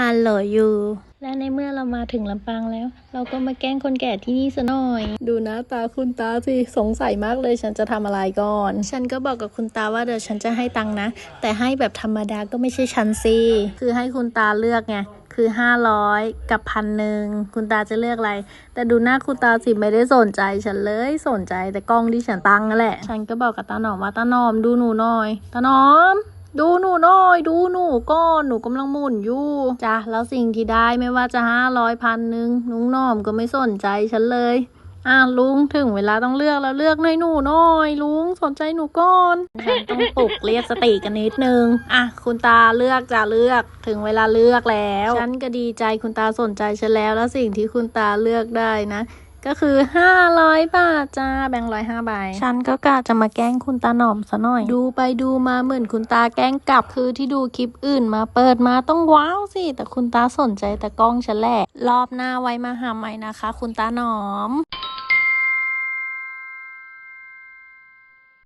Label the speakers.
Speaker 1: ฮัลโหลยูและในเมื่อเรามาถึงลำปางแล้ว เราก็มาแกล้งคนแก่ที่นี่ซะหน่อย ดูนะตาคุณตาสิสงสัยมากเลยฉันจะทำอะไรก่อน ฉันก็บอกกับคุณตาว่าเดี๋ยวฉันจะให้ตังค์นะ แต่ให้แบบธรรมดาก็ไม่ใช่ฉันสิคือให้คุณตาเลือกไงคือ 500 กับพันหนึ่งคุณตาจะเลือกอะไร แต่ดูหน้าคุณตาสิไม่ได้สนใจฉันเลยสนใจแต่กล้องที่ฉันตั้งนั่นแหละ ฉันก็บอกกับตาหนอมว่าตาหนอมดูหนูหน่อยตาหนอม ดูหนูน่อย ดูหนูก่อนหนูกำลังหมุนอยู่จ้ะแล้วสิ่งที่ได้ไม่ว่าจะห้าร้อยพันหนึ่งลุงหนอมก็ไม่สนใจฉันเลยอะลุงถึงเวลาต้องเลือกแล้วเลือกให้หนูน่อย ลุงสนใจหนูก่อนฉันต้องปลุกเรียกสติกันนิดนึงอะคุณตาเลือกจะเลือกถึงเวลาเลือกแล้ว ฉันก็ดีใจคุณตาสนใจฉันแล้ว แล้วสิ่งที่คุณตาเลือกได้นะ ก็คือ500บาทจ้าแบงค์ร้อยห้าใบฉันก็กะจะมาแกล้งคุณตาหน่อมซะหน่อย ดูไปดูมาเหมือนคุณตาแกล้งกลับคือที่ดูคลิปอื่นมาเปิดมาต้องว้าวสิ แต่คุณตาสนใจแต่กล้องฉันแหละรอบหน้าไว้มาหาใหม่นะคะ คุณตาหนอม